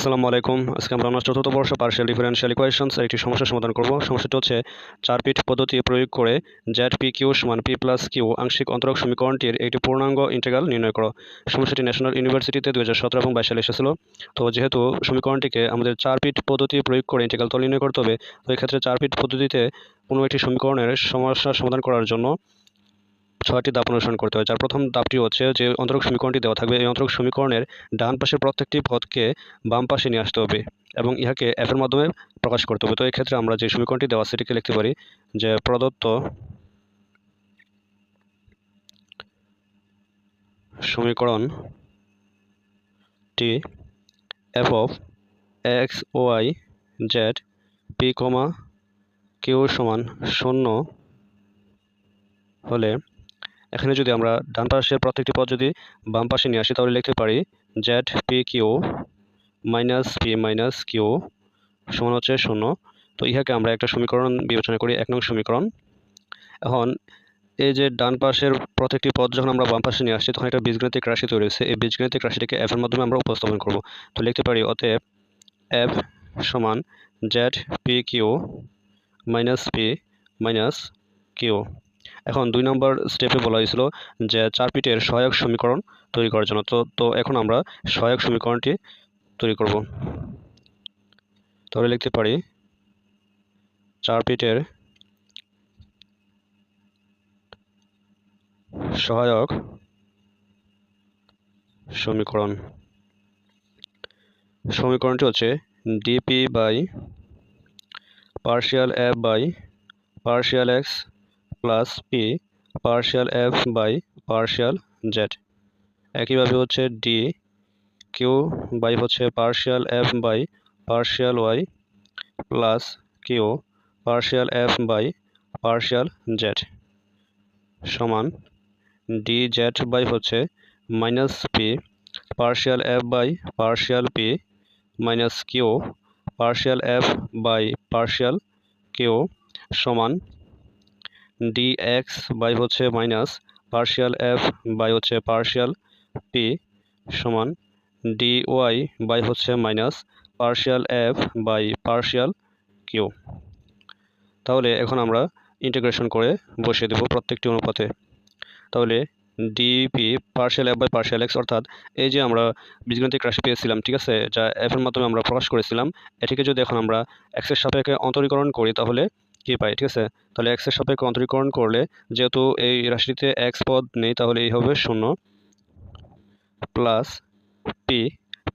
আসসালামু আলাইকুম। আজকে আমরা আমার চতুর্থ বর্ষ পার্শিয়াল ডিফারেনশিয়াল ইকুয়েশনস একটি সমস্যার সমাধান করব। সমস্যাটি হচ্ছে চার পিঠ পদ্ধতি প্রয়োগ করে জেড পি কিউ সমান পি প্লাস কিউ আংশিক অন্তরক সমীকরণটির একটি পূর্ণাঙ্গ ইন্টিগ্রাল নির্ণয় করো। সমস্যাটি ন্যাশনাল ইউনিভার্সিটিতে দু হাজার সতেরো এবং বাইশ সালে এসেছিল। তো যেহেতু সমীকরণটিকে আমাদের চার পিঠ পদ্ধতি প্রয়োগ করে ইন্টিগ্রাল তল নির্ণয় করতে হবে, তো এক্ষেত্রে ক্ষেত্রে চার পিঠ পদ্ধতিতে কোনো একটি সমীকরণের সমস্যা সমাধান করার জন্য ছয়টি ধাপ অনুসরণ করতে হয় যার প্রথম ধাপটি হচ্ছে যে অন্তরক সমীকরণটি দেওয়া থাকবে। এই অন্তরক সমীকরণের ডান পাশের প্রত্যেকটি পদকে বাম পাশে নিয়ে আসতে হবে এবং ইহাকে অ্যাপের মাধ্যমে প্রকাশ করতে হবে। তো এই ক্ষেত্রে আমরা যে সমীকরণটি দেওয়া সেটিকে লিখতে পারি যে প্রদত্ত সমীকরণ টি F of X Y Z P comma Q সমান শূন্য হলে এখানে যদি আমরা ডান পাশের প্রত্যেকটি পদ যদি বাম পাশে নিয়ে আসি, তাহলে লিখতে পারি Z P Q minus P minus Q সমান হচ্ছে শূন্য। তো ইহাকে আমরা একটা সমীকরণ বিবেচনা করি, এক নং সমীকরণ। এখন এই যে ডান পাশের প্রত্যেকটি পদ যখন আমরা বাম পাশে নিয়ে আসছি, তখন একটা বীজগণিতিক রাশি তৈরি হয়েছে। এই বীজগণিতিক রাশিটিকে এফ এর মাধ্যমে আমরা উপস্থাপন করব। তো লিখতে পারি, অতএব এফ সমান Z P Q minus P minus Q এখন দুই নম্বর স্টেপে বলা হয়েছিল যে চার পিটের সহায়ক সমীকরণ তৈরি করার জন্য। তো তো এখন আমরা সহায়ক সমীকরণটি তৈরি করব। তাহলে লিখতে পারি চার পিটের সহায়ক সমীকরণ। সমীকরণটি হচ্ছে D P by partial F by partial X plus P partial F by partial Z একইভাবে হচ্ছে ডি কিউ বাই হচ্ছে partial F by partial Y plus Q partial F by partial Z সমান ডি জেড বাই হচ্ছে minus P partial F by partial P minus Q partial F by partial Q সমান D x by হচ্ছে minus partial F by হচ্ছে partial P সমান D by হচ্ছে minus partial F by partial Q তাহলে এখন আমরা integration করে বসিয়ে দেব প্রত্যেকটি অনুপাতে। তাহলে D P partial F by partial X অর্থাৎ এই যে আমরা বীজগণিতিক রাশি পেয়েছিলাম, ঠিক আছে, যা এফ এর মাধ্যমে আমরা প্রকাশ করেছিলাম, এটিকে যদি এখন আমরা এক্সের সাপেক্ষে অন্তরীকরণ করি তাহলে কি পাই, ঠিক আছে? তাহলে এক্সের সাপেক্ষে অন্তরীকরণ করলে যেহেতু এই রাশিটিতে এক্স পদ নেই, তাহলে এই হবে শূন্য plus P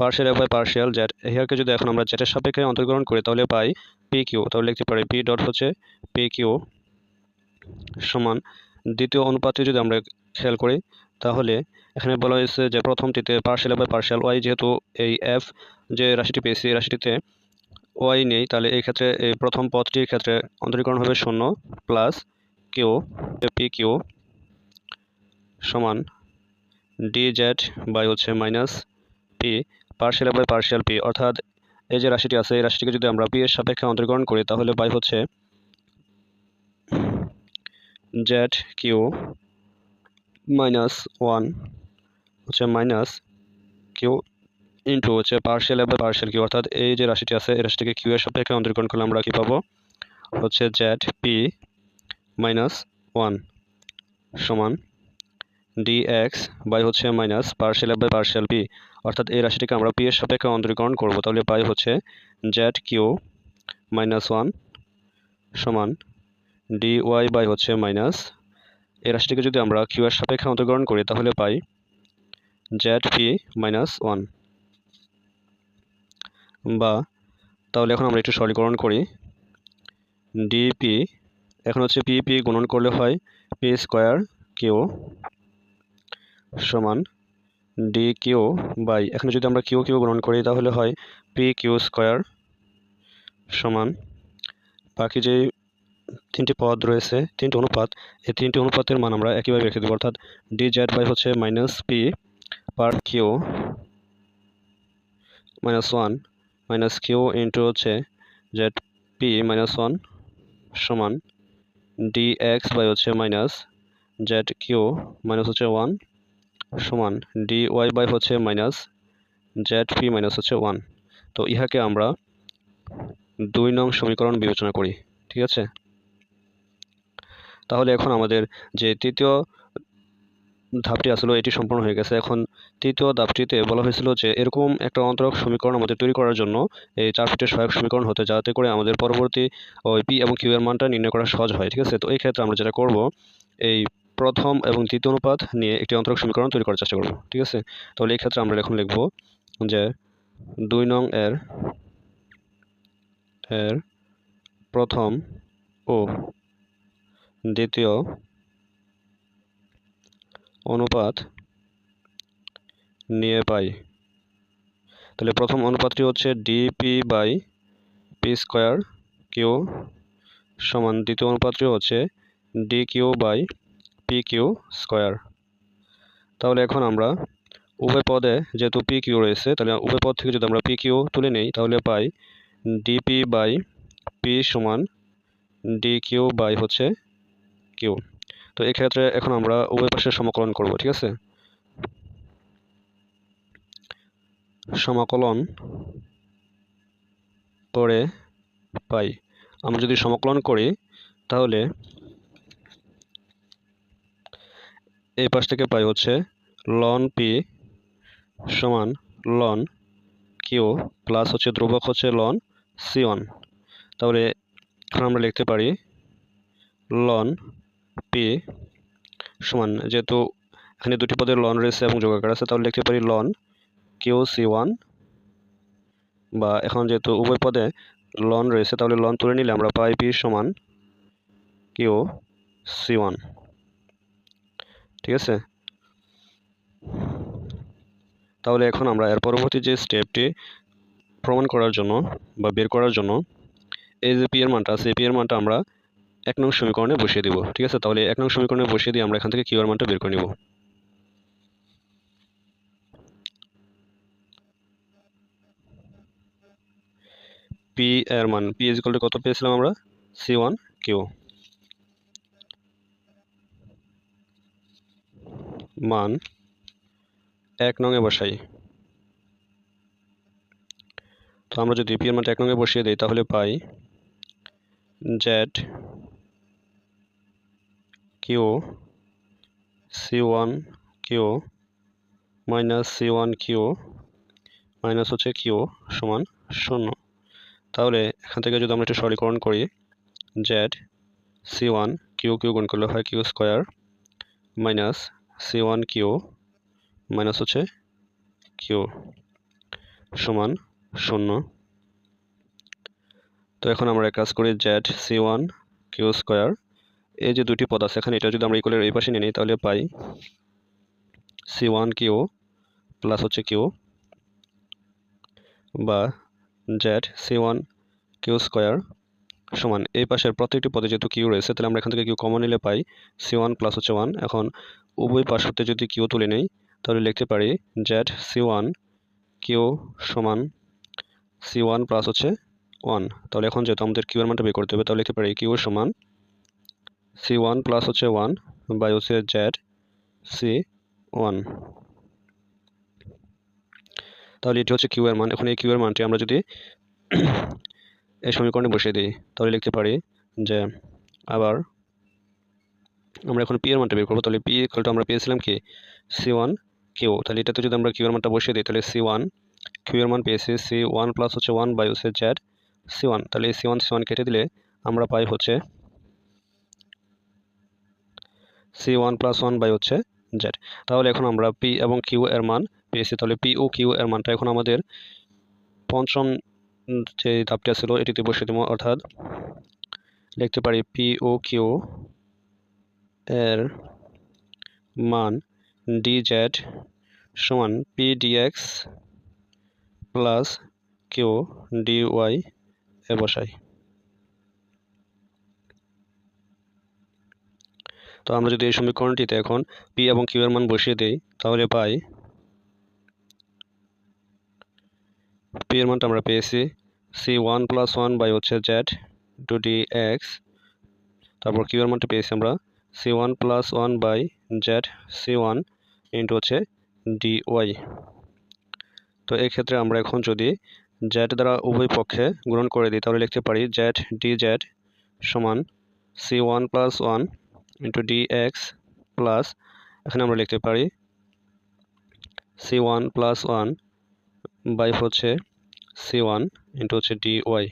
partial by partial Z এটাকে যদি এখন আমরা জেটের সাপেক্ষে অন্তরীকরণ করি, তাহলে পাই পি কিউ তাহলে লিখতে পারি পি ডট হচ্ছে পি কিউ সমান দ্বিতীয় অনুপাতে যদি আমরা খেয়াল করি, তাহলে এখানে বলা হয়েছে যে প্রথমটিতে পার্শিয়াল বাই পার্শিয়াল ওয়াই যেহেতু এই এফ যে রাশিটি পেয়েছি রাশিটিতে ওয়াই নেই, তাহলে এই ক্ষেত্রে, এই প্রথম পদটির ক্ষেত্রে অন্তরীকরণ হবে শূন্য প্লাস কিউ পি কিউ সমান ডি জেড বাই হচ্ছে minus P partial by partial P অর্থাৎ এই যে রাশিটি আছে, এই রাশিটিকে যদি আমরা পি এর সাপেক্ষে অন্তরীকরণ করি, তাহলে বাই হচ্ছে জেড কিউ মাইনাস ওয়ান হচ্ছে মাইনাস কিউ ইন্টু হচ্ছে পার্শিয়াল বাই পার্শিয়াল কিউ অর্থাৎ এই যে রাশিটি আছে, এই রাশিটিকে কিউ এর সাপেক্ষে অন্তরীকরণ করলে আমরা কী পাবো? হচ্ছে জেড পি মাইনাস ওয়ান সমান ডি এক্স বাই হচ্ছে minus partial by partial P অর্থাৎ এই রাশিটিকে আমরা পি এর সাপেক্ষে অন্তরীকরণ করব। তাহলে পাই হচ্ছে জেড কিউ মাইনাস ওয়ান সমান ডি ওয়াই বাই হচ্ছে মাইনাস এই রাশিটিকে যদি আমরা কিউ এর সাপেক্ষে অন্তর্গ্রহণ করি, তাহলে পাই জেড পি মাইনাস ওয়ান বা তাহলে এখন আমরা একটু সরলীকরণ করি। ডিপি এখন হচ্ছে পি পি গুণন করলে হয় পি স্কোয়ার কিউ সমান ডি কিউ বাই, এখানে যদি আমরা কিউ কিউ গ্রহণ করি তাহলে হয় পি কিউ স্কোয়ার সমান বাকি যে তিনটি পদ রয়েছে, তিনটি অনুপাত, এই তিনটি অনুপাতের মান আমরা একইভাবে রেখে দেবো। অর্থাৎ ডি জেড বাই হচ্ছে minus P per Q minus one minus Q into হচ্ছে জেড পি মাইনাস ওয়ান সমান ডি এক্স বাই হচ্ছে মাইনাস জেড কিউ মাইনাস হচ্ছে ওয়ান সমান ডি ওয়াই বাই হচ্ছে মাইনাস জেড পি মাইনাস হচ্ছে one তো ইহাকে আমরা দুই নং সমীকরণ বিবেচনা করি, ঠিক আছে? তাহলে এখন আমাদের যে তৃতীয় ধাপটি আসলে, এটি সম্পূর্ণ হয়ে গেছে। এখন তৃতীয় ধাপটিতে বলা হয়েছিল যে এরকম একটা অন্তরক সমীকরণ আমাদের তৈরি করার জন্য এই চার ফিটের সহায়ক সমীকরণ হতে, যাতে করে আমাদের পরবর্তী ওই পি এবং কিউ এর মানটা নির্ণয় করা সহজ হয়, ঠিক আছে? তো এই ক্ষেত্রে আমরা যেটা করব, এই প্রথম এবং দ্বিতীয় অনুপাত নিয়ে একটি অন্তরক সমীকরণ তৈরি করার চেষ্টা করব, ঠিক আছে? তাহলে এই ক্ষেত্রে আমরা এখন লিখব যে দুই নং এর এর প্রথম ও দ্বিতীয় অনুপাত নিয়ে পাই। তাহলে প্রথম অনুপাতটি হচ্ছে D P by P square Q সমান দ্বিতীয় অনুপাতটি হচ্ছে D Q by P Q square. তাহলে এখন আমরা উভয় পদে যেহেতু পি কিউ রয়েছে, তাহলে উভয় পদ থেকে যদি আমরা পি কিউ তুলে নিই, তাহলে পাই ডিপি বাই পি সমান ডি কিউ বাই হচ্ছে কিউ তো এক্ষেত্রে এখন আমরা উভয় পাশে সমাকলন করব, ঠিক আছে? সমাকলন করে পাই। আমরা যদি সমাকলন করি, তাহলে এই পাশ থেকে পাই হচ্ছে লন পি সমান লন কিউ প্লাস হচ্ছে ধ্রুবক হচ্ছে লন সি ওয়ান তাহলে এখন আমরা লিখতে পারি লন পি সমান, যেহেতু এখানে দুটি পদের লন রয়েছে এবং যোগাকার আছে, তাহলে লিখতে পারি লন কিউ সি ওয়ান বা এখন যেহেতু উভয় পদে লন রয়েছে, তাহলে লন তুলে নিলে আমরা পাই পি সমান কিউ সি ওয়ান ঠিক আছে? তাহলে এখন আমরা এর পরবর্তী যে স্টেপটি প্রমাণ করার জন্য বা বের করার জন্য, এই যে পি এর মানটা আছে পি এর মানটা আমরা এক নং সমীকরণে বসিয়ে দিব। ঠিক আছে? তাহলে এক নং সমীকরণে বসিয়ে দিয়ে আমরা এখান থেকে কিউ এর মানটা বের করে নিব। পি এর মান পি ইজ টু কত পেয়েছিলাম আমরা? সি ওয়ান কিউ মান, এক নঙে বসাই। তো আমরা যদি পি এর মানটা এক নঙে বসিয়ে দিই, তাহলে পাই Z Q C one Q minus C one Q minus হচ্ছে কিউ সমান শূন্য। তাহলে এখান থেকে যদি আমরা একটু সরলীকরণ করি Z C one Q Q গুণ করলে হয় Q square minus C one Q minus হচ্ছে কিউ সমান শূন্য। তো এখন আমরা এক কাজ করি Z C one Q square এই যে দুটি পদ আছে এখানে, এটা যদি আমরা ইকুয়ালের এই পাশে নিয়ে নিই, তাহলে পাই সি ওয়ান কিউ প্লাস হচ্ছে কিউ বা Z, C one, Q square সমান এই পাশের প্রত্যেকটি পদে যেহেতু কিউ রয়েছে, তাহলে আমরা এখান থেকে কিউ কমন নিলে পাই সি ওয়ান প্লাস হচ্ছে ওয়ান এখন উভয় পাশ হতে যদি কিউ তুলে নেই, তাহলে লিখতে পারি জেড, সি ওয়ান, কিউ সমান সি ওয়ান প্লাস হচ্ছে ওয়ান তাহলে এখন যেহেতু আমাদের কিউ এর মানটা বের করতে হবে, তাহলে লিখতে পারি কিউ সমান সি ওয়ান প্লাস হচ্ছে ওয়ান বাই হচ্ছে জেড, সি ওয়ান। তাহলে এটি হচ্ছে কিউ এর মান। এখন এই কিউ এর মানটি আমরা যদি এই সমীকরণে বসিয়ে দিই, তাহলে লিখতে পারি যে আবার আমরা এখন পি এর মানটা বের করব। তাহলে পি ইকুয়াল আমরা পেয়েছিলাম কি? C one Q. তাহলে এটাতে যদি আমরা কিউ এর মানটা বসিয়ে দিই, তাহলে সি ওয়ান কিউ এর মান পেয়েছি। সি ওয়ান প্লাস হচ্ছে ওয়ান বাই হচ্ছে জেড সি ওয়ান তাহলে এই সি ওয়ান সি ওয়ান কেটে দিলে আমরা পাই হচ্ছে C one plus one by হচ্ছে জেড তাহলে এখন আমরা পি এবং কিউ এর মান পেয়েছি। তাহলে পি ও কিউ এর মানটা এখন আমাদের পঞ্চম যে ধাপটা ছিল, এটিতে বসে দেবো। অর্থাৎ লিখতে পারি পি ও কিউ এর মান ডি জেড সমান P D X plus Q D Y এ বসাই। তো আমরা যদি এই সমীকরণটিতে এখন পি এবং কিউ এর মান বসিয়ে দিই, তাহলে পাই পি এর মানটা আমরা পেয়েছি। C one plus one by হচ্ছে জেড টু ডি এক্স তারপর কিউ এর মানটা পেয়েছি আমরা। C one plus one by Z C one into হচ্ছে ডি ওয়াই তো এক্ষেত্রে আমরা এখন যদি জেড দ্বারা উভয় পক্ষে গুণন করে দিই, তাহলে লিখতে পারি জেড ডি জেড সমান C one plus one into D X plus এখানে আমরা লিখতে পারি C one plus one by হচ্ছে সি ওয়ান ইন্টু হচ্ছে ডি ওয়াই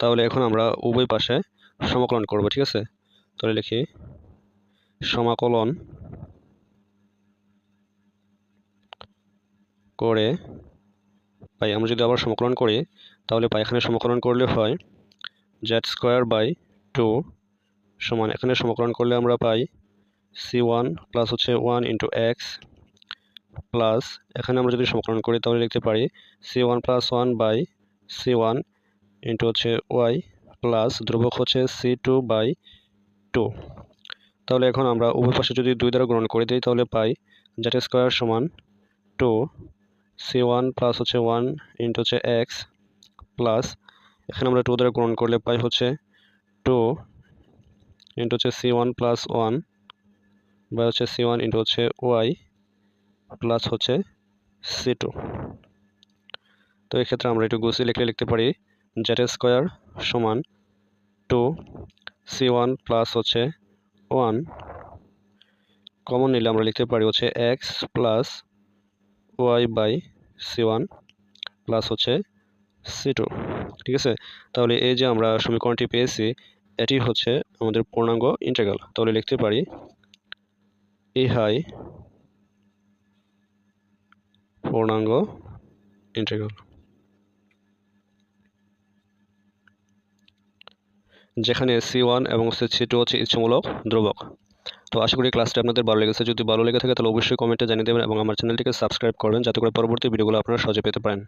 তাহলে এখন আমরা উভয় পাশে সমাকলন করব, ঠিক আছে? তাহলে লিখি, সমাকলন করে পাই, আমরা যদি আবার সমাকলন করি, তাহলে পাই এখানে সমাকলন করলে হয় জেড স্কোয়ার বাই টু সমান, এখানে সমাকলন করলে আমরা পাই সি ওয়ান প্লাস হচ্ছে ওয়ান ইন্টু এক্স প্লাস এখানে আমরা যদি সমাকলন করি তাহলে লিখতে পারি C one plus one by C one into হচ্ছে ওয়াই প্লাস ধ্রুবক হচ্ছে সি টু বাই টু তাহলে এখন আমরা উভয় পাশে যদি দুই দ্বারা গ্রহণ করে দিই তাহলে পাই জেড স্কোয়ার সমান টু সি ওয়ান প্লাস হচ্ছে ওয়ান ইন্টু হচ্ছে এক্স প্লাস এখানে আমরা টু দ্বারা গ্রহণ করলে পাই হচ্ছে টু ইন্টু হচ্ছে সি ওয়ান প্লাস ওয়ান বা হচ্ছে সি ওয়ান ইন্টু হচ্ছে ওয়াই প্লাস হচ্ছে সি টু তো এক্ষেত্রে আমরা একটু গুছিয়ে লিখলে লিখতে পারি জেড স্কোয়ার সমান টু সি ওয়ান প্লাস হচ্ছে ওয়ান কমন নিলে আমরা লিখতে পারি হচ্ছে X plus Y by C one plus হচ্ছে সি টু ঠিক আছে? তাহলে এই যে আমরা সমীকরণটি পেয়েছি, এটি হচ্ছে আমাদের পূর্ণাঙ্গ ইন্টেগ্রাল তাহলে লিখতে পারি ইহাই পূর্ণাঙ্গ ইন্টিগ্রাল যেখানে সি ওয়ান এবং সি টু হচ্ছে ইচ্ছামূলক ধ্রুবক। তো আশা করি ক্লাসটি আপনাদের ভালো লেগেছে। যদি ভালো লেগে থাকে, তাহলে অবশ্যই কমেন্টে জানিয়ে দেবেন এবং আমার চ্যানেলটিকে সাবস্ক্রাইব করবেন, যাতে করে পরবর্তী ভিডিওগুলো আপনারা সহজে পেতে পারেন।